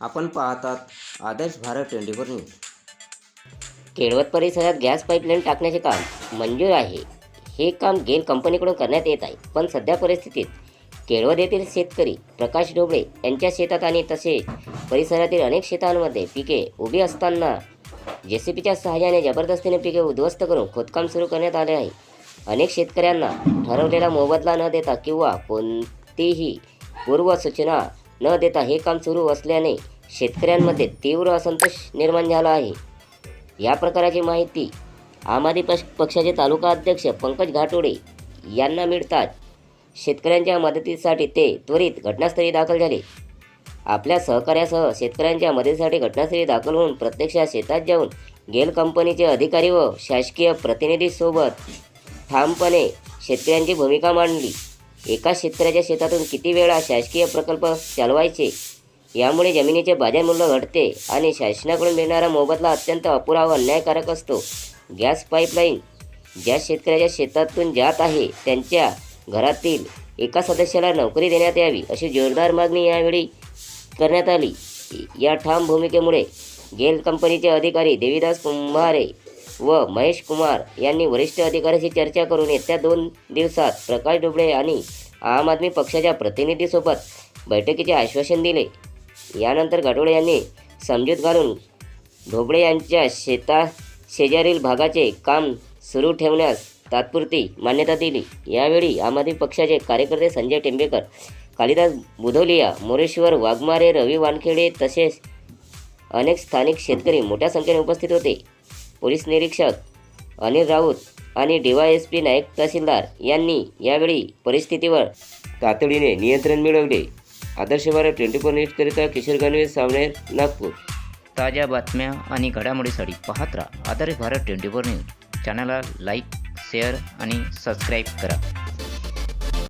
आपण पाहतात Adarsh Bharat twenty four news. केळवत परिसरात गॅस पाईपलाईन टाकण्याचे काम मंजूर आहे. हे काम गेल कंपनीकडून करण्यात येत आहे. पण सध्या परिस्थितीत केळवद येथील शेतकरी प्रकाश ढोबळे यांच्या शेतात आणि तसेच परिसरातील अनेक शेतांमध्ये पिके उभी असताना जे सी पीच्या सहाय्याने जबरदस्तीने पिके उद्ध्वस्त करून खोदकाम सुरू करण्यात आले आहे. अनेक शेतकऱ्यांना ठरवलेला मोबदला न देता किंवा कोणतीही पूर्व सूचना न देता हे काम सुरू असल्याने शेतकऱ्यांमध्ये तीव्र असंतोष निर्माण झाला आहे. या प्रकाराची माहिती आम आदमी पक्ष पक्षाचे तालुका अध्यक्ष पंकज घाटोडे यांना मिळताच शेतकऱ्यांच्या मदतीसाठी ते त्वरित घटनास्थळी दाखल झाले. आपल्या सहकार्यासह शेतकऱ्यांच्या मदतीसाठी घटनास्थळी दाखल होऊन प्रत्यक्षात शेतात जाऊन गेल कंपनीचे अधिकारी व शासकीय प्रतिनिधीसोबत ठामपणे शेतकऱ्यांची भूमिका मांडली. एका शेतकऱ्याच्या शेतातून किती वेळा शासकीय प्रकल्प चालवायचे? यामुळे जमिनीचे बाजारमूल्य घटते आणि शासनाकडून मिळणारा मोबदला अत्यंत अपुरा व अन्यायकारक असतो. गॅस पाईपलाईन ज्या शेतकऱ्याच्या शेतातून जात आहे त्यांच्या घरातील एका सदस्याला नोकरी देण्यात यावी अशी जोरदार मागणी यावेळी करण्यात आली. या ठाम भूमिकेमुळे गेल कंपनीचे अधिकारी देवीदास कुंभारे व महेश कुमार यांनी वरिष्ठ अधिकाऱ्याशी चर्चा करून येत्या दोन दिवसात प्रकाश डुबळे आणि आम आदमी पक्षाच्या प्रतिनिधीसोबत बैठकीचे आश्वासन दिले. यानंतर गाडोळे यांनी समजूत घालून ढोबळे यांच्या शेता शेजारील भागाचे काम सुरू ठेवण्यास तात्पुरती मान्यता दिली. यावेळी आम आदमी पक्षाचे कार्यकर्ते संजय टेंबेकर कालिदास बुधवलिया मोरेश्वर वाघमारे रवी वानखेडे तसेच अनेक स्थानिक शेतकरी मोठ्या संख्येने उपस्थित होते. पोलीस निरीक्षक अनिल राऊत आणि डीवायएसपी नायक तहसीलदार यांनी यावेळी परिस्थितीवर तातडीने नियंत्रण मिळवले. आदर्श भारत ट्वेंटी फोर न्यूजकरिता किशोर गणवेश सावनेर नागपूर. ताज्या बातम्या आणि घडामोडीसाठी पाहत राहा Adarsh Bharat twenty four news. चॅनलला लाईक शेअर आणि सबस्क्राईब करा.